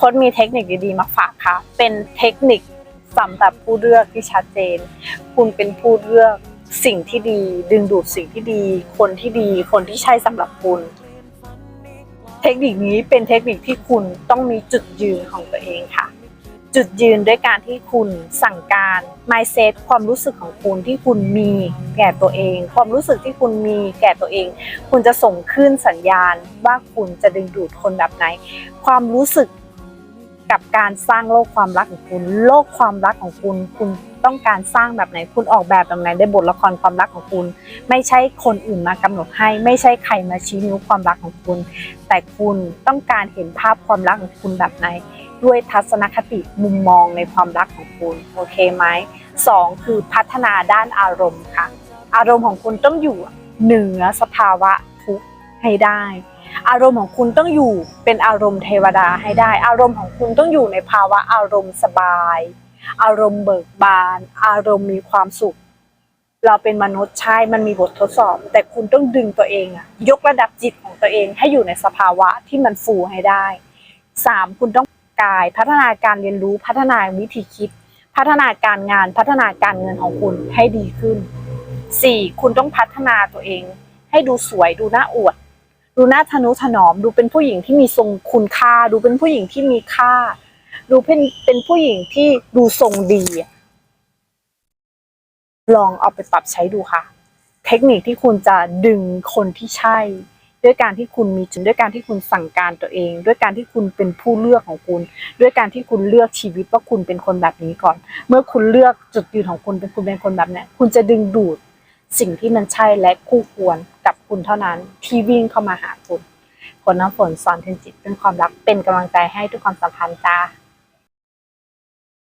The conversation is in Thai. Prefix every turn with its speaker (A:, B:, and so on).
A: โค้ดมีเทคนิคดีๆมาฝากค่ะ เป็นเทคนิคสำหรับผู้เลือกที่ชัดเจน คุณเป็นผู้เลือกสิ่งที่ดี ดึงดูดสิ่งที่ดี คนที่ดี คนที่ใช่สำหรับคุณ เทคนิคนี้เป็นเทคนิคที่คุณต้องมีจุดยืนของตัวเองค่ะ จุดยืนด้วยการที่คุณสั่งการ mindset ความรู้สึกของคุณที่คุณมีแก่ตัวเอง ความรู้สึกที่คุณมีแก่ตัวเอง คุณจะส่งขึ้นสัญญาณว่าคุณจะดึงดูดคนแบบไหน ความรู้สึก กับการสร้างโลกความรักของคุณ โลกความรักของคุณ คุณต้องการสร้างแบบไหน คุณออกแบบแบบไหนในบทละครความรักของคุณ ไม่ใช่คนอื่นมากำหนดให้ ไม่ใช่ใครมาชี้นิ้วความรักของคุณ แต่คุณต้องการเห็นภาพความรักของคุณแบบไหน ด้วยทัศนคติมุมมองในความรักของคุณ โอเคไหมสองคือพัฒนาด้านอารมณ์ค่ะ อารมณ์ของคุณต้องอยู่เหนือสภาวะทุกข์ให้ได้ อารมณ์ของคุณต้องอยู่เป็นอารมณ์เทวดาให้ได้ อารมณ์ของคุณต้องอยู่ในภาวะอารมณ์สบาย อารมณ์เบิกบาน อารมณ์มีความสุข เราเป็นมนุษย์ใช่มันมีบททดสอบ แต่คุณต้องดึงตัวเองอะยกระดับจิตของตัวเองให้อยู่ในสภาวะที่มันฟูให้ได้สามคุณต้องกายพัฒนาการเรียนรู้พัฒนาวิธีคิด พัฒนาการงานพัฒนาการเงินของคุณให้ดีขึ้นสี่คุณต้องพัฒนาตัวเอง ให้ดูสวยดูน่าอวด ดูน่าทนุถนอม ดูเป็นผู้หญิงที่มีทรงคุณค่า ดูเป็นผู้หญิงที่มีค่า ดูเป็นเป็นผู้หญิงที่ดูทรงดี ลองเอาไปปรับใช้ดูค่ะ เทคนิคที่คุณจะดึงคนที่ใช่ ด้วยการที่คุณมีจุดด้วยการที่คุณสั่งการตัวเอง ด้วยการที่คุณเป็นผู้เลือกของคุณ ด้วยการที่คุณเลือกชีวิตว่าคุณเป็นคนแบบนี้ก่อน เมื่อคุณเลือกจุดยืนของคุณเป็นคุณเป็นคนแบบนี้คุณจะดึงดูด สิ่งที่มันใช่และคู่ควรกับคุณเท่านั้นที่วิ่งเข้ามาหาคุณคนน้ำฝนสอนเทนจิตเป็นความรักเป็นกำลังใจให้ทุกความสัมพันธ์จ้า